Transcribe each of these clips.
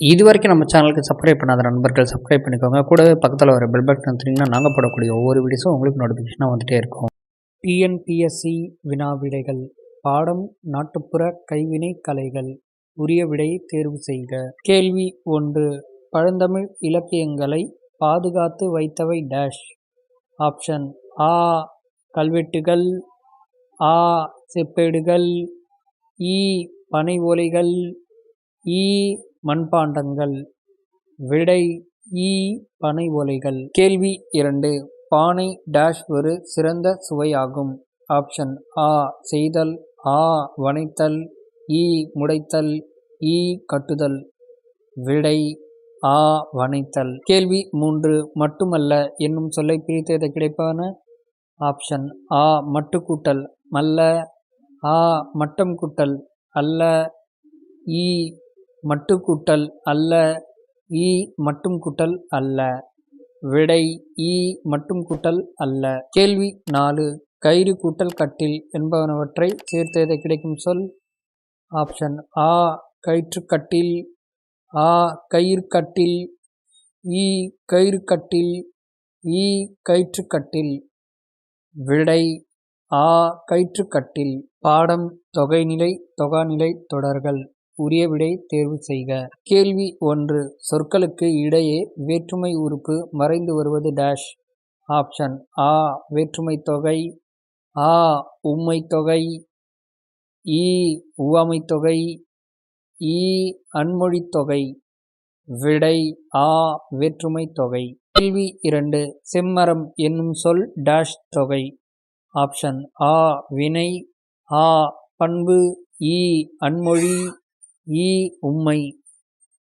இது வரைக்கும் நம்ம சேனலுக்கு சப்ஸ்கிரைப் பண்ணாத நண்பர்கள் சப்ஸ்கிரைப் பண்ணிக்கோங்க. கூடவே பக்கத்தில் வர பெல் பட்டன் வந்தீங்கன்னா நாங்கள் போடக்கூடிய ஒவ்வொரு வீடியோஸும் உங்களுக்கு நோட்டிஃபிகேஷனாக வந்துகிட்டே இருக்கும். டிஎன்பிஎஸ்சி வினா விடைகள் பாடம் நாட்டுப்புற கைவினை கலைகள். உரிய விடையை தேர்வு செய்க. கேள்வி ஒன்று. பழந்தமிழ் இலக்கியங்களை பாதுகாத்து வைத்தவை டேஷ் ஆப்ஷன் ஆ கல்வெட்டுகள். ஆ செப்பேடுகள். இ பனை ஓலைகள். இ மண்பாண்டங்கள் விடை ஈ பனை ஓலைகள். கேள்வி இரண்டு. பானை டேஷ் ஒரு சிறந்த சுவையாகும். ஆப்ஷன் ஆ செய்தல். ஆ வனைத்தல். ஈ முடைத்தல். ஈ கட்டுதல். விடை ஆ வனைத்தல். கேள்வி மூன்று. மட்டுமல்ல என்னும் சொல்லை பிரித்தது கிடைப்பான? ஆப்ஷன் ஆ மட்டுக்கூட்டல். மல்ல ஆ மட்டம் கூட்டல் அல்ல ஈ மட்டுக்கூட்டல் அல்ல ஈ மட்டும் கூட்டல் அல்ல. விடை இ மட்டும் கூட்டல் அல்ல. கேள்வி நாலு. கயிறு கூட்டல் கட்டில் என்பவனவற்றை சேர்த்ததை கிடைக்கும் சொல். ஆப்ஷன் ஆ. கயிற்றுக்கட்டில் ஆ. கயிறு கட்டில். இ கயிறு கட்டில். இ கயிற்றுக்கட்டில் விடை ஆ. கயிற்றுக்கட்டில் பாடம் தொகைநிலை தொகாநிலை தொடர்கள். உரிய விடை தேர்வு செய்க. கேள்வி ஒன்று. சொற்களுக்கு இடையே வேற்றுமை உறுப்பு மறைந்து வருவது டேஷ் ஆப்ஷன் ஆ வேற்றுமை தொகை. ஆ உம்மை தொகை. இ உவமை தொகை. இ அன்மொழி தொகை. விடை. ஆ வேற்றுமை தொகை. கேள்வி இரண்டு. செம்மரம் என்னும் சொல் டேஷ் தொகை. ஆப்ஷன் ஆ வினை. ஆ பண்பு. இ அன்மொழி. இ உம்மை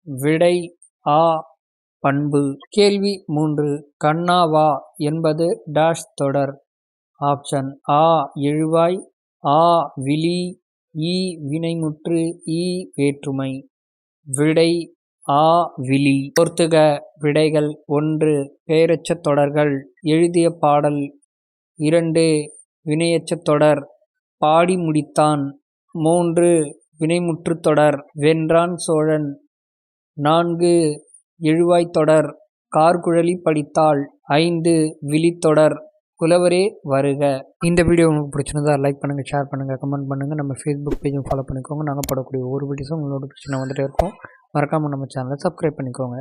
விடை ஆ பண்பு. கேள்வி மூன்று. கண்ணாவா என்பது டாஷ் தொடர். ஆப்ஷன் ஆ எழுவாய். ஆ விழி. இ வினைமுற்று. இ வேற்றுமை. விடை ஆ விழி. பொறுத்துக. விடைகள் ஒன்று. பெயரச்சத் தொடர்கள். எழுதிய பாடல் இரண்டு. வினையச்சத் தொடர். பாடி முடித்தான். மூன்று. வினைமுற்றுத் தொடர். வென்றான் சோழன். நான்கு எழுவாய்த் தொடர். கார்குழலி படித்தாள். ஐந்து விழித்தொடர் புலவரே வருக. இந்த வீடியோ உங்களுக்கு பிடிச்சிருந்தா லைக் பண்ணுங்கள் ஷேர் பண்ணுங்கள் கமெண்ட் பண்ணுங்கள் நம்ம ஃபேஸ்புக் பேஜும் ஃபாலோ பண்ணிக்கோங்க. நாங்கள் போடக்கூடிய ஒவ்வொரு வீடியோஸும் உங்களோட பிரச்சனை வந்துகிட்டே இருக்கும். மறக்காமல் நம்ம சேனலை சப்ஸ்கிரைப் பண்ணிக்கோங்க.